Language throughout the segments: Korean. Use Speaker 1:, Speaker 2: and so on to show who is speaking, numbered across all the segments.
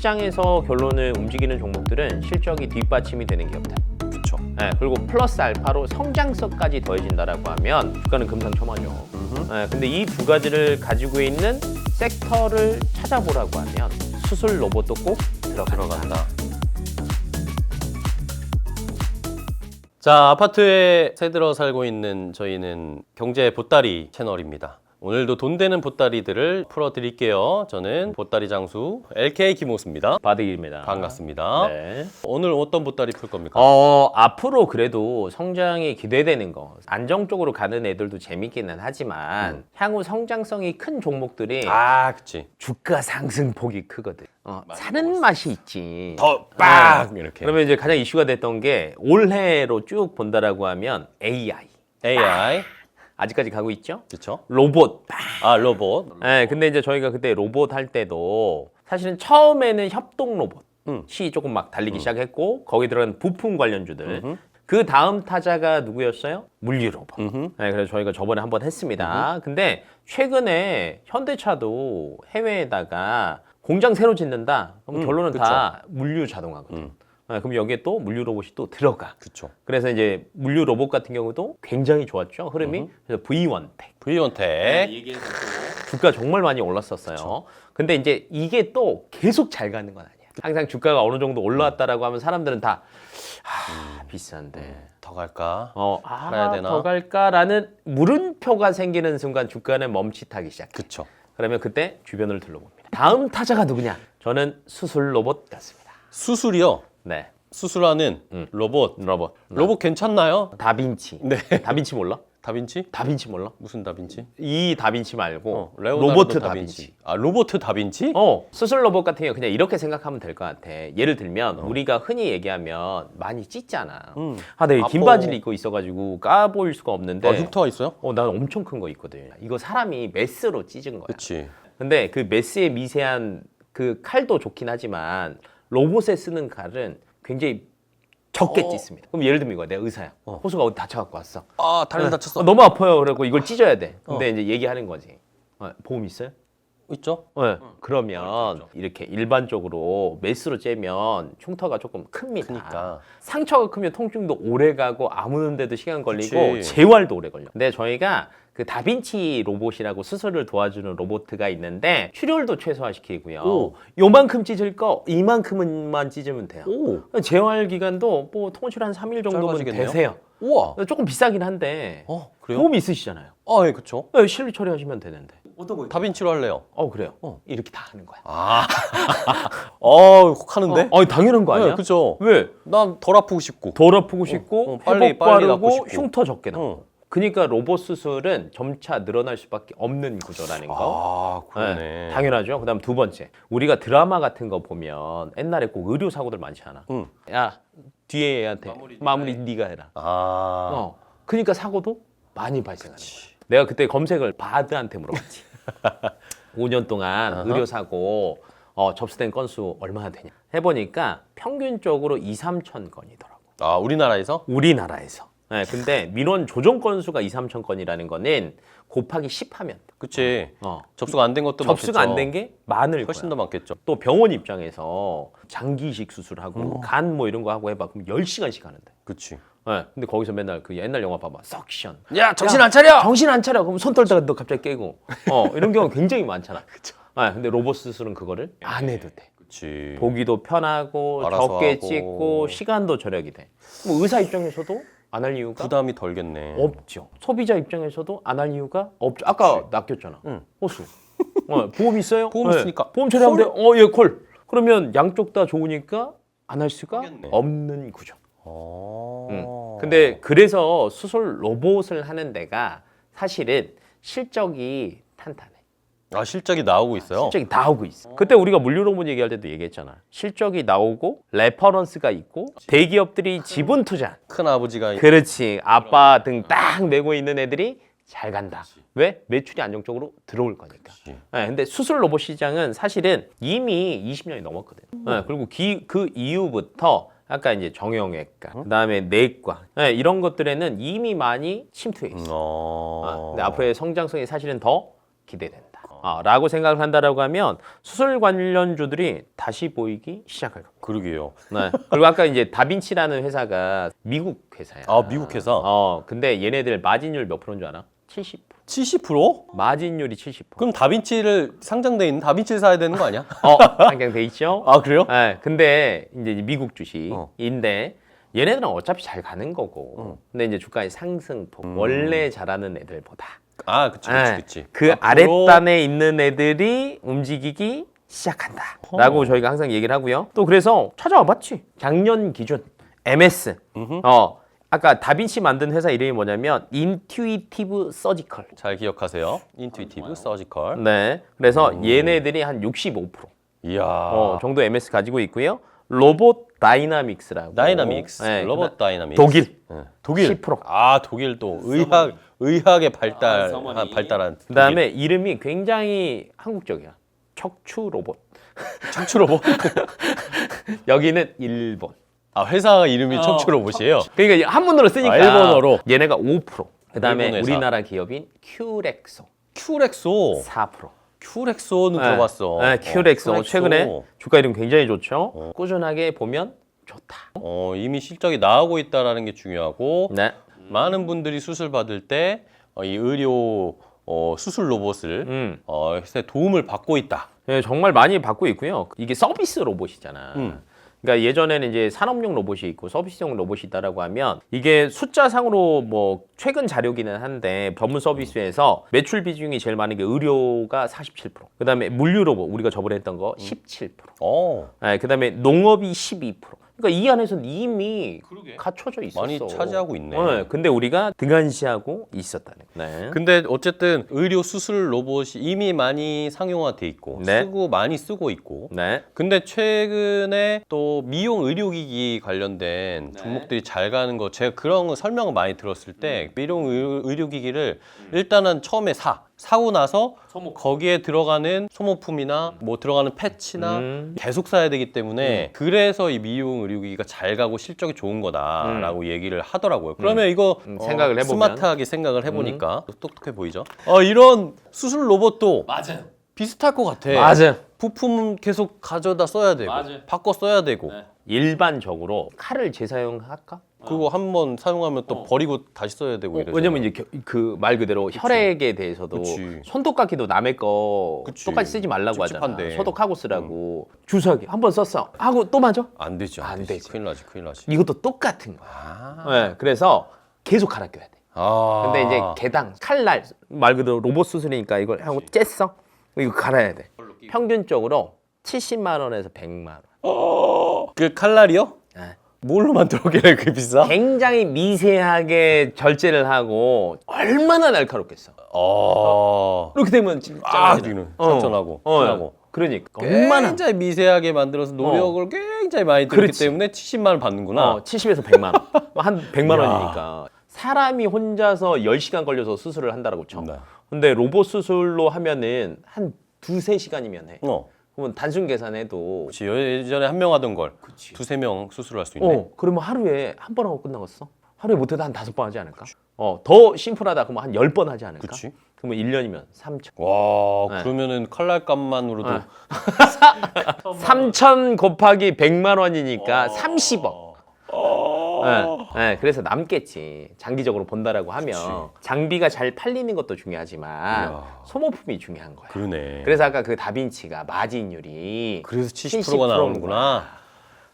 Speaker 1: 시장에서 결론을 움직이는 종목들은 실적이 뒷받침이 되는 게 없다.
Speaker 2: 그렇죠.
Speaker 1: 네, 그리고 플러스 알파로 성장성까지 더해진다라고 하면 주가는 금상첨화죠. 네, 근데 이 두 가지를 가지고 있는 섹터를 찾아보라고 하면 수술 로봇도 꼭 들어간다.
Speaker 2: 자, 아파트에 새 들어 살고 있는 저희는 경제 보따리 채널입니다. 오늘도 돈 되는 보따리들을 풀어드릴게요. 저는 보따리 장수 LK 김호수입니다.
Speaker 1: 바득입니다.
Speaker 2: 반갑습니다.
Speaker 1: 네.
Speaker 2: 오늘 어떤 보따리 풀 겁니까?
Speaker 1: 어, 앞으로 그래도 성장이 기대되는 거. 안정적으로 가는 애들도 재밌기는 하지만 향후 성장성이 큰 종목들이
Speaker 2: 아, 그치.
Speaker 1: 주가 상승폭이 크거든. 어, 사는 맛이 있지.
Speaker 2: 더
Speaker 1: 아,
Speaker 2: 빡! 이렇게.
Speaker 1: 그러면 이제 가장 이슈가 됐던 게 올해로 쭉 본다라고 하면 AI.
Speaker 2: AI.
Speaker 1: 아직까지 가고 있죠?
Speaker 2: 그쵸.
Speaker 1: 로봇.
Speaker 2: 아, 로봇.
Speaker 1: 네, 근데 이제 저희가 그때 로봇 할 때도 사실은 처음에는 협동 로봇이
Speaker 2: 음.
Speaker 1: 조금 막 달리기 시작했고 거기 들어간 부품 관련주들.
Speaker 2: 음흠.
Speaker 1: 그 다음 타자가 누구였어요? 물류 로봇.
Speaker 2: 음흠.
Speaker 1: 네, 그래서 저희가 저번에 한번 했습니다. 근데 최근에 현대차도 해외에다가 공장 새로 짓는다. 그럼
Speaker 2: 음,
Speaker 1: 결론은
Speaker 2: 그쵸.
Speaker 1: 다 물류 자동화거든.
Speaker 2: 음.
Speaker 1: 네, 그럼 여기에 또 물류 로봇이 또 들어가.
Speaker 2: 그쵸.
Speaker 1: 그래서 이제 물류 로봇 같은 경우도 굉장히 좋았죠. 흐름이. 그래서 V1텍.
Speaker 2: 브이원텍.
Speaker 1: 주가 정말 많이 올랐었어요. 근데 이제 이게 또 계속 잘 가는 건 아니야. 항상 주가가 어느 정도 올라왔다라고 하면 사람들은 다 아, 비싼데.
Speaker 2: 더 갈까?
Speaker 1: 어,
Speaker 2: 팔아야
Speaker 1: 아,
Speaker 2: 되나?
Speaker 1: 더 갈까라는 물음표가 생기는 순간 주가는 멈칫하기 시작해.
Speaker 2: 그쵸.
Speaker 1: 그러면 그때 주변을 둘러봅니다. 다음 타자가 누구냐? 저는 수술 로봇 같습니다.
Speaker 2: 수술이요.
Speaker 1: 네,
Speaker 2: 수술하는
Speaker 1: 음.
Speaker 2: 로봇.
Speaker 1: 로봇.
Speaker 2: 로봇 괜찮나요?
Speaker 1: 다빈치.
Speaker 2: 네.
Speaker 1: 다빈치 몰라?
Speaker 2: 다빈치?
Speaker 1: 다빈치 몰라?
Speaker 2: 무슨 다빈치?
Speaker 1: 이 다빈치 말고
Speaker 2: 어, 레오나르도
Speaker 1: 로버트 다빈치.
Speaker 2: 아, 로버트 다빈치?
Speaker 1: 어, 수술 로봇 같은 경우 그냥 이렇게 생각하면 될 것 같아. 예를 들면 우리가 흔히 얘기하면 많이 찢잖아.
Speaker 2: 음.
Speaker 1: 아, 내가 긴
Speaker 2: 아파.
Speaker 1: 바지를 입고 있어가지고 까 보일 수가 없는데.
Speaker 2: 아, 흉터가 있어요?
Speaker 1: 어, 난 엄청 큰 거 있거든. 이거 사람이 메스로 찢은 거야.
Speaker 2: 그치.
Speaker 1: 근데 그 메스의 미세한 그 칼도 좋긴 하지만 로봇에 쓰는 칼은 굉장히 적게
Speaker 2: 어.
Speaker 1: 찢습니다. 그럼 예를 들면 이거야. 내가 의사야.
Speaker 2: 어.
Speaker 1: 호수가 어디 다쳐갖고 왔어.
Speaker 2: 아, 다리
Speaker 1: 네.
Speaker 2: 다쳤어.
Speaker 1: 어, 너무 아파요. 그래고 이걸 찢어야 돼. 근데 이제 얘기하는 거지. 어, 보험 있어요?
Speaker 2: 있죠?
Speaker 1: 네. 그러면 이렇게 일반적으로 메스로 째면 흉터가 조금 큽니다.
Speaker 2: 크니까.
Speaker 1: 상처가 크면 통증도 오래 가고 아무는데도 시간 걸리고
Speaker 2: 그치.
Speaker 1: 재활도 오래 걸려. 근데 저희가 그 다빈치 로봇이라고 수술을 도와주는 로봇가 있는데 출혈도 최소화시키고요.
Speaker 2: 오.
Speaker 1: 요만큼 찢을 거 이만큼만 찢으면 돼요.
Speaker 2: 오.
Speaker 1: 재활 기간도 뭐 통출 한 3일 정도면
Speaker 2: 짧아지겠네요.
Speaker 1: 되세요.
Speaker 2: 우와.
Speaker 1: 조금 비싸긴 한데
Speaker 2: 어, 그래요?
Speaker 1: 보험이 있으시잖아요.
Speaker 2: 아, 예, 그쵸.
Speaker 1: 네, 실리 처리하시면 되는데.
Speaker 2: 다빈치로 할래요.
Speaker 1: 어 그래요.
Speaker 2: 어.
Speaker 1: 이렇게 다 하는 거야.
Speaker 2: 아. 어, 혹 하는데?
Speaker 1: 어, 아니, 당연한 거 아니야?
Speaker 2: 네, 그죠.
Speaker 1: 왜?
Speaker 2: 난 덜 아프고 싶고.
Speaker 1: 덜 아프고 싶고
Speaker 2: 어, 빨리,
Speaker 1: 회복
Speaker 2: 빨리
Speaker 1: 빠르고
Speaker 2: 낫고 싶고.
Speaker 1: 흉터 적게 나고.
Speaker 2: 어.
Speaker 1: 그러니까 로봇 수술은 점차 늘어날 수밖에 없는 구조라는 거.
Speaker 2: 아, 그러네.
Speaker 1: 네, 당연하죠. 그다음 두 번째, 우리가 드라마 같은 거 보면 옛날에 꼭 의료 사고들 많잖아.
Speaker 2: 응.
Speaker 1: 야 뒤에 애한테 마무리, 네가 해라.
Speaker 2: 아.
Speaker 1: 어. 그러니까 사고도 많이 발생하는 거야. 내가 그때 검색을 바드한테 물어봤지. 5년 동안
Speaker 2: 아하.
Speaker 1: 의료 사고 어, 접수된 건수 얼마나 되냐 해보니까 평균적으로 2, 3천 건이더라고.
Speaker 2: 아, 우리나라에서?
Speaker 1: 우리나라에서. 네, 근데 민원 조정 건수가 2, 3천 건이라는 거는 곱하기 10 하면 돼.
Speaker 2: 그치.
Speaker 1: 어.
Speaker 2: 접수가 안 된 것도
Speaker 1: 접수가
Speaker 2: 많겠죠.
Speaker 1: 안 된 게 많을
Speaker 2: 훨씬
Speaker 1: 거야.
Speaker 2: 더 많겠죠.
Speaker 1: 또 병원 입장에서 장기 이식 수술하고
Speaker 2: 어.
Speaker 1: 간뭐 이런 거 하고 해봐. 그럼 10시간씩 하는데.
Speaker 2: 그치.
Speaker 1: 네, 근데 거기서 맨날 그 옛날 영화 봐봐. 석션.
Speaker 2: 야, 정신 안 차려!
Speaker 1: 정신 안 차려. 그럼 손 떨다가 너 갑자기 깨고. 어, 이런 경우 굉장히 많잖아. 그쵸. 네, 근데 로봇 수술은 그거를 안 해도 돼.
Speaker 2: 그치.
Speaker 1: 보기도 편하고
Speaker 2: 알아서
Speaker 1: 적게
Speaker 2: 하고.
Speaker 1: 찍고 시간도 절약이 돼. 뭐 의사 입장에서도 안 할 이유가
Speaker 2: 부담이 덜겠네.
Speaker 1: 없죠. 소비자 입장에서도 안 할 이유가 없죠. 아까 낚였잖아.
Speaker 2: 응.
Speaker 1: 호수. 어, 보험 있어요?
Speaker 2: 보험
Speaker 1: 네.
Speaker 2: 있으니까.
Speaker 1: 보험 처리하면 돼. 어, 예, 콜. 그러면 양쪽 다 좋으니까 안 할 수가
Speaker 2: 하겠네.
Speaker 1: 없는 구조.
Speaker 2: 어.
Speaker 1: 음. 근데 그래서 수술 로봇을 하는 데가 사실은 실적이 탄탄해.
Speaker 2: 아, 실적이 나오고 있어요?
Speaker 1: 실적이 나오고 있어. 그때 우리가 물류 로봇 얘기할 때도 얘기했잖아. 실적이 나오고 레퍼런스가 있고 대기업들이 지분 투자.
Speaker 2: 큰 아버지가
Speaker 1: 그렇지. 아빠 등 딱 메고 있는 애들이 잘 간다. 왜? 매출이 안정적으로 들어올 거니까. 네, 근데 수술 로봇 시장은 사실은 이미 20년이 넘었거든. 네, 그리고 기, 그 이후부터 아까 이제 정형외과, 그다음에 내과 네, 이런 것들에는 이미 많이 침투해 있어.
Speaker 2: 어.
Speaker 1: 아, 근데 앞으로의 성장성이 사실은 더 기대된다. 아, 라고 생각을 한다라고 하면 수술 관련주들이 다시 보이기 시작할 겁니다.
Speaker 2: 그러게요.
Speaker 1: 네. 그리고 아까 이제 다빈치라는 회사가 미국 회사야.
Speaker 2: 아 미국 회사.
Speaker 1: 어, 근데 얘네들 마진율 몇 프로인 줄 알아? 70%.
Speaker 2: 70%?
Speaker 1: 마진율이 70%.
Speaker 2: 그럼 다빈치를 상장돼 있는 다빈치를 사야 되는 거 아니야?
Speaker 1: 어, 상장돼 있죠?
Speaker 2: 아 그래요?
Speaker 1: 네, 근데 이제 미국
Speaker 2: 어.
Speaker 1: 주식인데 얘네들은 어차피 잘 가는 거고. 근데 이제 주가의 상승폭
Speaker 2: 음.
Speaker 1: 원래 잘하는 애들보다
Speaker 2: 아 그치 그치
Speaker 1: 네,
Speaker 2: 그치.
Speaker 1: 그
Speaker 2: 앞으로
Speaker 1: 아랫단에 있는 애들이 움직이기 시작한다 라고 저희가 항상 얘기를 하고요. 또 그래서 찾아와 봤지. 작년 기준 MS.
Speaker 2: 음흠.
Speaker 1: 어 아까 다빈치 만든 회사 이름이 뭐냐면 인투이티브 서지컬.
Speaker 2: 잘 기억하세요. 인투이티브 서지컬.
Speaker 1: 네. 그래서 얘네들이 한 65%
Speaker 2: 이야.
Speaker 1: 어, 정도 MS 가지고 있고요. 로봇 다이나믹스라고.
Speaker 2: 다이나믹스.
Speaker 1: 네,
Speaker 2: 로봇 다이나믹스.
Speaker 1: 독일.
Speaker 2: 네. 독일.
Speaker 1: 10%.
Speaker 2: 아 독일도 의학 의학의 발달
Speaker 1: 아, 서머니.
Speaker 2: 한 발달한.
Speaker 1: 그다음에 이름이 굉장히 한국적이야. 척추 로봇.
Speaker 2: 독일. 척추 로봇.
Speaker 1: 여기는 일본.
Speaker 2: 아 회사 이름이 척추 로봇이에요.
Speaker 1: 그러니까 한문으로 쓰니까
Speaker 2: 아, 일본어로.
Speaker 1: 얘네가 5%. 그다음에
Speaker 2: 일본 회사.
Speaker 1: 우리나라 기업인 큐렉소
Speaker 2: 큐렉소.
Speaker 1: 4%.
Speaker 2: 큐렉소는
Speaker 1: 네.
Speaker 2: 들어봤어.
Speaker 1: 네, 큐렉소.
Speaker 2: 어,
Speaker 1: 최근에 주가 이름 굉장히 좋죠. 꾸준하게 보면 좋다.
Speaker 2: 어, 이미 실적이 나오고 있다라는 게 중요하고
Speaker 1: 네.
Speaker 2: 많은 분들이 수술 받을 때 어, 이 의료 어, 수술 로봇을
Speaker 1: 음.
Speaker 2: 어, 도움을 받고 있다.
Speaker 1: 네, 정말 많이 받고 있고요. 이게 서비스 로봇이잖아.
Speaker 2: 음.
Speaker 1: 그러니까 예전에는 이제 산업용 로봇이 있고 서비스용 로봇이 있다라고 하면 이게 숫자상으로 뭐 최근 자료기는 한데 전문 서비스에서 매출 비중이 제일 많은 게 의료가 47%. 그다음에 물류 로봇 우리가 저번에 했던 거 17%.
Speaker 2: 어,
Speaker 1: 네, 그다음에 농업이 12%. 그러니까 이 안에서는 이미
Speaker 2: 그러게.
Speaker 1: 갖춰져 있었어.
Speaker 2: 많이 차지하고 있네.
Speaker 1: 네, 근데 우리가 등한시하고 있었다는. 거. 네.
Speaker 2: 근데 어쨌든 의료 수술 로봇이 이미 많이 상용화돼 있고
Speaker 1: 네.
Speaker 2: 쓰고 많이 쓰고 있고
Speaker 1: 네.
Speaker 2: 근데 최근에 또 미용 의료기기 관련된 종목들이 잘 가는 거 제가 그런 거 설명을 많이 들었을 때 미용 의- 의료기기를 일단은 처음에 사 사고 나서 거기에 들어가는 소모품이나 뭐 들어가는 패치나
Speaker 1: 음.
Speaker 2: 계속 사야 되기 때문에 그래서 이 미용 의료기기가 잘 가고 실적이 좋은 거다라고 얘기를 하더라고요. 그러면 이거
Speaker 1: 음,
Speaker 2: 어,
Speaker 1: 생각을 해보면.
Speaker 2: 스마트하게 생각을 해보니까 똑똑해 보이죠. 어, 이런 수술 로봇도
Speaker 3: 맞아요.
Speaker 2: 비슷할 것 같아.
Speaker 1: 맞아요.
Speaker 2: 부품은 계속 가져다 써야 되고
Speaker 3: 맞아요.
Speaker 2: 바꿔 써야 되고
Speaker 3: 네.
Speaker 1: 일반적으로 칼을 재사용할까?
Speaker 2: 그리고 한번 사용하면 또 버리고 다시 써야 되고.
Speaker 1: 어. 왜냐면 이제 그 말 그대로 혈액에 대해서도
Speaker 2: 그치.
Speaker 1: 손톱깎이도 남의 거
Speaker 2: 그치.
Speaker 1: 똑같이 쓰지 말라고
Speaker 2: 찝찝한데.
Speaker 1: 하잖아. 소독하고 쓰라고. 주사기 한 번 썼어. 하고 또 맞아?
Speaker 2: 안 되죠. 안,
Speaker 1: 안
Speaker 2: 되지.
Speaker 1: 되지.
Speaker 2: 큰일 나지. 큰일 나지.
Speaker 1: 이것도 똑같은 거야.
Speaker 2: 아.
Speaker 1: 네, 그래서 계속 갈아 껴야 돼.
Speaker 2: 아.
Speaker 1: 근데 이제 개당 칼날 말 그대로 로봇 수술이니까 이걸 하고 쬐어. 이거 갈아야 돼. 평균적으로 70만 원에서 100만 원.
Speaker 2: 그 칼날이요?
Speaker 1: 네.
Speaker 2: 뭘로 만들었길래 그게 비싸?
Speaker 1: 굉장히 미세하게 절제를 하고 얼마나 날카롭겠어.
Speaker 2: 어.
Speaker 1: 이렇게 되면 진짜
Speaker 2: 아,
Speaker 1: 잘라지잖아.
Speaker 2: 여기는 천천하고
Speaker 1: 어,
Speaker 2: 순하고.
Speaker 1: 그러니까 얼마나
Speaker 2: 굉장히 미세하게 만들어서 노력을 굉장히 많이 들었기
Speaker 1: 그렇지.
Speaker 2: 때문에 70만 원 받는구나.
Speaker 1: 어, 70에서 100만 원. 한 100만 원이니까. 사람이 혼자서 10시간 걸려서 수술을 한다라고 쳐.
Speaker 2: 네.
Speaker 1: 근데 로봇 수술로 하면은 한 두세 시간이면 해.
Speaker 2: 어.
Speaker 1: 그러면 단순 계산해도
Speaker 2: 그렇지. 예전에 한 명 하던 걸 두세 명 수술할 수 있네.
Speaker 1: 어, 그러면 하루에 한 번 하고 끝나겠어? 하루에 못해도 한 다섯 번 하지 않을까? 어, 더 심플하다 그러면 한 열 번 하지 않을까?
Speaker 2: 그치.
Speaker 1: 그러면 1년이면 3천.
Speaker 2: 와,
Speaker 1: 네.
Speaker 2: 그러면은 칼날 값만으로도
Speaker 1: 네. 3천 곱하기 100만 원이니까 30억. 네, 네, 그래서 남겠지. 장기적으로 본다라고 하면 장비가 잘 팔리는 것도 중요하지만
Speaker 2: 이야.
Speaker 1: 소모품이 중요한 거야.
Speaker 2: 그러네.
Speaker 1: 그래서 아까 그 다빈치가 마진율이
Speaker 2: 그래서 70%가
Speaker 1: 70%인
Speaker 2: 나오는구나.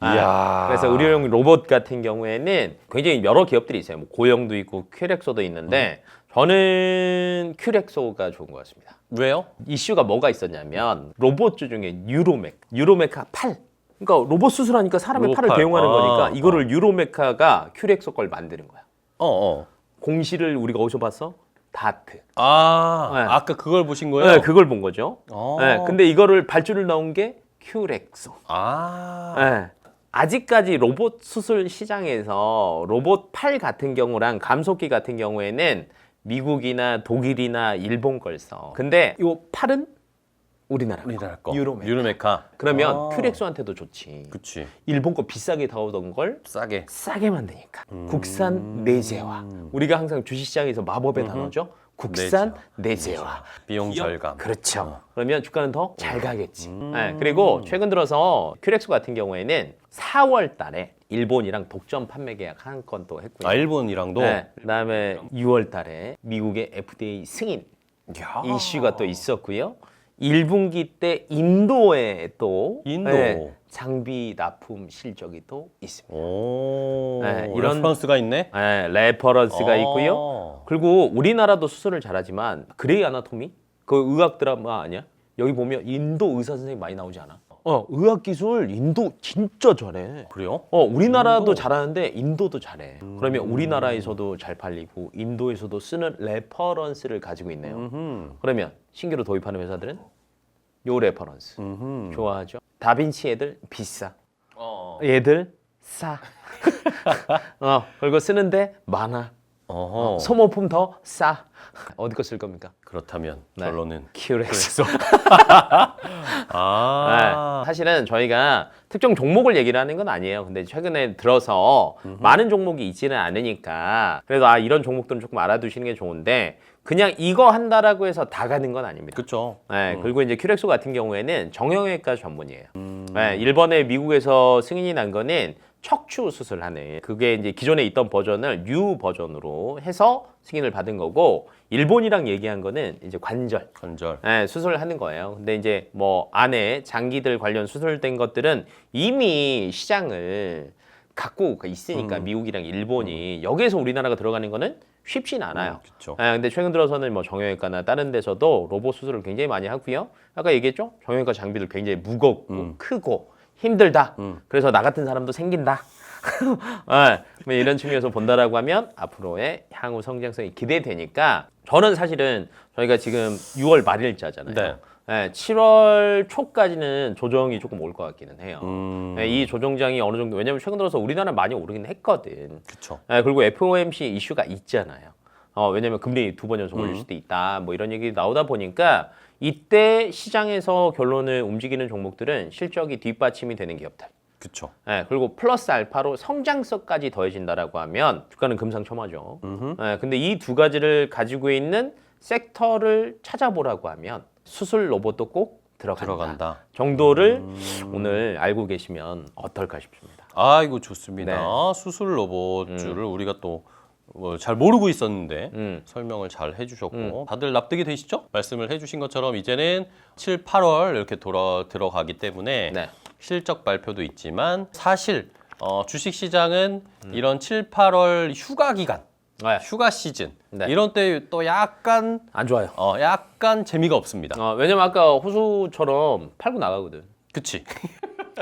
Speaker 1: 아,
Speaker 2: 이야.
Speaker 1: 그래서 의료용 로봇 같은 경우에는 굉장히 여러 기업들이 있어요. 뭐 고영도 있고 큐렉소도 있는데 저는 큐렉소가 좋은 것 같습니다.
Speaker 2: 왜요?
Speaker 1: 이슈가 뭐가 있었냐면 로봇주 중에 유로메카, 유로메카 8. 그러니까 로봇 수술하니까 사람의
Speaker 2: 로봇
Speaker 1: 팔을
Speaker 2: 팔.
Speaker 1: 대용하는
Speaker 2: 아,
Speaker 1: 거니까 이거를 유로메카가 큐렉소 걸 만드는 거야.
Speaker 2: 어, 어.
Speaker 1: 공시를 우리가 어디서 봤어? 다트.
Speaker 2: 아,
Speaker 1: 네.
Speaker 2: 아까 그걸 보신 거예요?
Speaker 1: 네, 그걸 본 거죠.
Speaker 2: 어.
Speaker 1: 네, 근데 이거를 발주를 나온 게 큐렉소.
Speaker 2: 아.
Speaker 1: 네. 아직까지 로봇 수술 시장에서 로봇 팔 같은 경우랑 감속기 같은 경우에는 미국이나 독일이나 일본 걸 써. 근데 이 팔은 우리나라 거.
Speaker 2: 우리나라 거.
Speaker 1: 유로메카.
Speaker 2: 유로메카.
Speaker 1: 그러면
Speaker 2: 아.
Speaker 1: 큐렉소한테도 좋지.
Speaker 2: 그치.
Speaker 1: 일본 거 비싸게 다오던 걸
Speaker 2: 싸게.
Speaker 1: 싸게 만드니까.
Speaker 2: 음.
Speaker 1: 국산 내재화. 우리가 항상 주식시장에서 마법의 단어죠. 국산 내재화.
Speaker 2: 비용 절감.
Speaker 1: 그렇죠. 그러면 주가는 더 잘 가겠지. 네, 그리고 최근 들어서 큐렉스 같은 경우에는 4월 달에 일본이랑 독점 판매 계약 한 건 또 했고요.
Speaker 2: 아 일본이랑도
Speaker 1: 네, 그다음에 6월 달에 미국의 FDA 승인
Speaker 2: 야.
Speaker 1: 이슈가 또 있었고요. 1분기 때 인도에 또
Speaker 2: 인도.
Speaker 1: 네, 장비 납품 실적이 또 있습니다.
Speaker 2: 오.
Speaker 1: 네, 이런-
Speaker 2: 프랑스가 있네.
Speaker 1: 네, 레퍼런스가
Speaker 2: 아.
Speaker 1: 있고요. 그리고 우리나라도 수술을 잘하지만 그레이 아나토미 그 의학 드라마 아니야? 여기 보면 인도 의사 선생님 많이 나오지 않아? 어, 의학 기술 인도 진짜 잘해.
Speaker 2: 그래요?
Speaker 1: 어, 우리나라도
Speaker 2: 인도.
Speaker 1: 잘하는데 인도도 잘해. 그러면 우리나라에서도 잘 팔리고 인도에서도 쓰는 레퍼런스를 가지고 있네요.
Speaker 2: 음.
Speaker 1: 그러면 신규로 도입하는 회사들은 요 레퍼런스
Speaker 2: 음.
Speaker 1: 좋아하죠. 다빈치 애들 비싸.
Speaker 2: 어.
Speaker 1: 얘들 싸. 어, 그리고 쓰는데 많아.
Speaker 2: 어허.
Speaker 1: 소모품 더 싸. 어디 거 쓸 겁니까?
Speaker 2: 그렇다면
Speaker 1: 네.
Speaker 2: 결론은
Speaker 1: 큐렉스.
Speaker 2: 아.
Speaker 1: 네, 사실은 저희가 특정 종목을 얘기를 하는 건 아니에요. 근데 최근에 들어서 많은 종목이 있지는 않으니까 그래도 아 이런 종목들은 조금 알아두시는 게 좋은데 그냥 이거 한다라고 해서 다 가는 건 아닙니다.
Speaker 2: 그렇죠.
Speaker 1: 네, 그리고 이제 큐렉소 같은 경우에는 정형외과 전문이에요. 네, 일본에 미국에서 승인이 난 거는 척추 수술하는 그게 이제 기존에 있던 버전을 뉴 버전으로 해서 승인을 받은 거고 일본이랑 얘기한 거는 이제 관절
Speaker 2: 관절.
Speaker 1: 네, 수술하는 거예요. 근데 이제 뭐 안에 장기들 관련 수술된 것들은 이미 시장을 갖고 있으니까 미국이랑 일본이 여기에서 우리나라가 들어가는 거는 쉽진 않아요.
Speaker 2: 그렇죠.
Speaker 1: 아, 근데 최근 들어서는 뭐 정형외과나 다른 데서도 로봇 수술을 굉장히 많이 하고요. 아까 얘기했죠? 정형외과 장비들 굉장히 무겁고 크고 힘들다.
Speaker 2: 음.
Speaker 1: 그래서 나 같은 사람도 생긴다. 아, 뭐 이런 측면에서 본다라고 하면 앞으로의 향후 성장성이 기대되니까 저는 사실은 저희가 지금 6월 말일자잖아요.
Speaker 2: 네.
Speaker 1: 네, 7월 초까지는 조정이 조금 올 것 같기는 해요.
Speaker 2: 음.
Speaker 1: 네, 이 조정장이 어느 정도 왜냐면 최근 들어서 우리나라 많이 오르긴 했거든.
Speaker 2: 그렇죠.
Speaker 1: 네, 그리고 FOMC 이슈가 있잖아요. 어, 왜냐면 금리 두 번 연속
Speaker 2: 음.
Speaker 1: 올릴 수도 있다. 뭐 이런 얘기 나오다 보니까 이때 시장에서 결론을 움직이는 종목들은 실적이 뒷받침이 되는 기업들.
Speaker 2: 그렇죠.
Speaker 1: 네, 그리고 플러스 알파로 성장성까지 더해진다라고 하면 주가는 금상첨화죠. 네, 근데 이 두 가지를 가지고 있는 섹터를 찾아보라고 하면 수술 로봇도 꼭 들어간다.
Speaker 2: 들어간다.
Speaker 1: 정도를 오늘 알고 계시면 어떨까 싶습니다.
Speaker 2: 아이고 좋습니다.
Speaker 1: 네.
Speaker 2: 수술 로봇주를 우리가 또 뭐 잘 모르고 있었는데
Speaker 1: 음.
Speaker 2: 설명을 잘 해주셨고 다들 납득이 되시죠? 말씀을 해주신 것처럼 이제는 7, 8월 이렇게 돌아 들어가기 때문에
Speaker 1: 네.
Speaker 2: 실적 발표도 있지만 사실 어, 주식 시장은 이런 7, 8월 휴가 기간,
Speaker 1: 네.
Speaker 2: 휴가 시즌
Speaker 1: 네.
Speaker 2: 이런 때 또 약간
Speaker 1: 안 좋아요.
Speaker 2: 어, 약간 재미가 없습니다.
Speaker 1: 어, 왜냐면 아까 호수처럼 팔고 나가거든.
Speaker 2: 그치?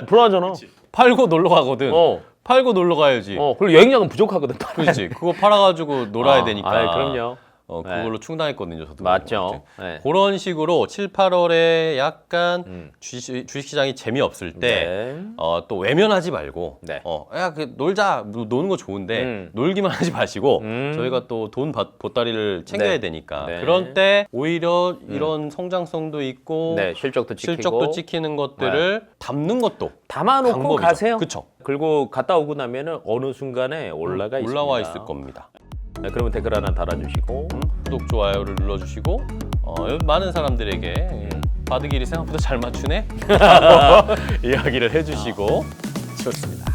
Speaker 1: 불안하잖아.
Speaker 2: 팔고 놀러 가거든.
Speaker 1: 어,
Speaker 2: 팔고 놀러 가야지.
Speaker 1: 어, 그리고 여행량은 부족하거든.
Speaker 2: 그렇지. 그거 팔아가지고 놀아야
Speaker 1: 아,
Speaker 2: 되니까.
Speaker 1: 아이, 그럼요.
Speaker 2: 어,
Speaker 1: 네.
Speaker 2: 그걸로 충당했거든요. 저도.
Speaker 1: 맞죠. 네.
Speaker 2: 그런 식으로 7, 8월에 약간
Speaker 1: 음.
Speaker 2: 주식, 주식시장이 재미없을 때
Speaker 1: 네.
Speaker 2: 어, 또 외면하지 말고
Speaker 1: 네.
Speaker 2: 어, 야, 그 놀자 노- 노는 거 좋은데
Speaker 1: 음.
Speaker 2: 놀기만 하지 마시고
Speaker 1: 음.
Speaker 2: 저희가 또 돈 보따리를 챙겨야
Speaker 1: 네.
Speaker 2: 되니까
Speaker 1: 네.
Speaker 2: 그런 때 오히려 이런 성장성도 있고
Speaker 1: 네, 실적도 찍히고
Speaker 2: 실적도 찍히는 것들을 담는 것도
Speaker 1: 담아놓고
Speaker 2: 방법이죠.
Speaker 1: 가세요.
Speaker 2: 그쵸.
Speaker 1: 그리고 갔다 오고 나면은 어느 순간에 올라가 있습니다.
Speaker 2: 올라와 있을 겁니다.
Speaker 1: 네, 그러면 댓글 하나 달아주시고
Speaker 2: 구독 좋아요를 눌러주시고 어, 많은 사람들에게
Speaker 1: 음.
Speaker 2: 바둑일이 생각보다 잘 맞추네 이야기를 해주시고
Speaker 1: 좋습니다.